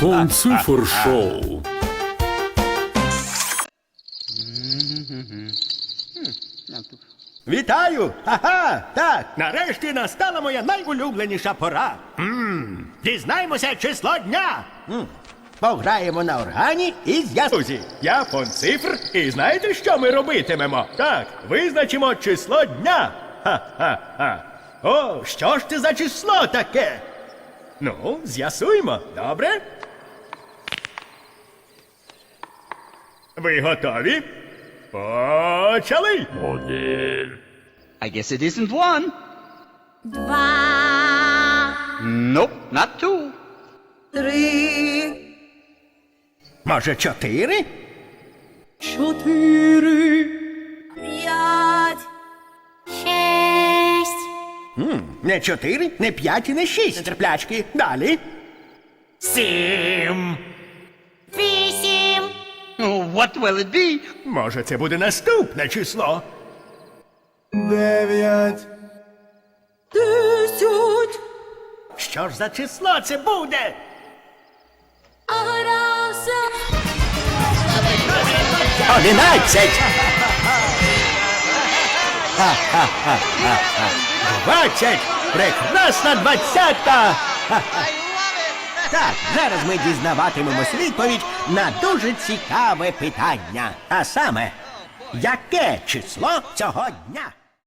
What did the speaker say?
Фон Цифр Шоу. Вітаю! Ага, так. Нарешті настала моя найулюбленіша пора. м Дізнаємося число дня. м Пограємо на органі і з'ясуємо. Друзі, я фон цифр, і знаєте, що ми робитимемо? Так, визначимо число дня. Ха-ха-ха. О, що ж це за число таке? Ну, з'ясуємо, добре? Ви готові? Почали! I guess it isn't one. Два, Nope, not two. три, Може, чотири? чотири, п'ять, шість, Не чотири, не п'ять і не шість. Нетерплячки. Далі. Сім! What will it be? Може, це буде наступне число? Дев'ять. десять, Що ж за число це буде? одинадцять, Одинадцять. Двадцять. Прекрасна двадцята. Так, зараз ми дізнаватимемось відповідь на дуже цікаве питання. А саме, яке число цього дня?